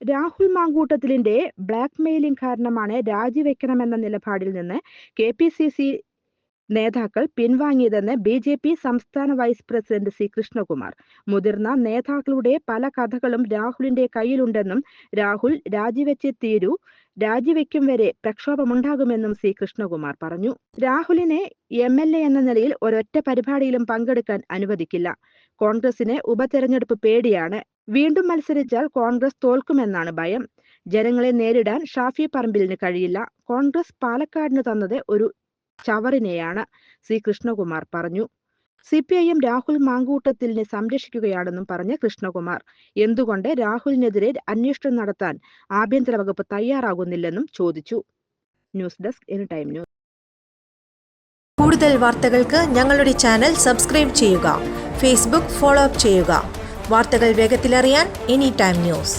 Rahul മാങ്കൂട്ടത്തിലിന്റെ blackmailing കാരണമാണ് രാജിവെക്കണമെന്ന നിലപാടിൽ നിന്ന് കെ പി സി സി നേതാക്കൾ പിൻവാങ്ങിയതെന്ന് ബി ജെ പി സംസ്ഥാന വൈസ് പ്രസിഡന്റ് സി കൃഷ്ണകുമാർ. മുതിർന്ന നേതാക്കളുടെ പല കഥകളും രാഹുലിന്റെ കയ്യിലുണ്ടെന്നും രാഹുൽ രാജിവെച്ചേ തീരൂ. രാജിവെക്കും വരെ പ്രക്ഷോഭമുണ്ടാകുമെന്നും സി. കൃഷ്ണകുമാർ പറഞ്ഞു. രാഹുലിനെ എം. എൽ. എ. എന്ന നിലയിൽ ഒരൊറ്റ പരിപാടിയിലും പങ്കെടുക്കാൻ അനുവദിക്കില്ല. കോൺഗ്രസിന് ഉപതെരഞ്ഞെടുപ്പ് പേടിയാണ്. വീണ്ടും മത്സരിച്ചാൽ കോൺഗ്രസ് തോൽക്കുമെന്നാണ് ഭയം. ജനങ്ങളെ നേരിടാൻ ഷാഫി പറമ്പിലിന് കഴിയില്ല. കോൺഗ്രസ് പാലക്കാടിന് തന്നത് ഒരു ചവറിനെയാണ് സി. കൃഷ്ണകുമാർ പറഞ്ഞു. C P I M Rahul മാങ്കൂട്ടത്തിലിനെ സംരക്ഷിക്കുകയാണെന്നും പറഞ്ഞ കൃഷ്ണകുമാർ. എന്തുകൊണ്ട് രാഹുലിനെതിരെ അന്വേഷണം നടത്താൻ ആഭ്യന്തര വകുപ്പ് തയ്യാറാകുന്നില്ലെന്നും ചോദിച്ചു. News desk any time news. കൂടുതൽ വാർത്തകൾക്ക് ഞങ്ങളുടെ ചാനൽ സബ്സ്ക്രൈബ് ചെയ്യുക ഫേസ്ബുക്ക് ഫോളോ അപ്പ് ചെയ്യുക. വാർത്തകൾ വേഗത്തിലറിയാൻ എനി ടൈം ന്യൂസ്.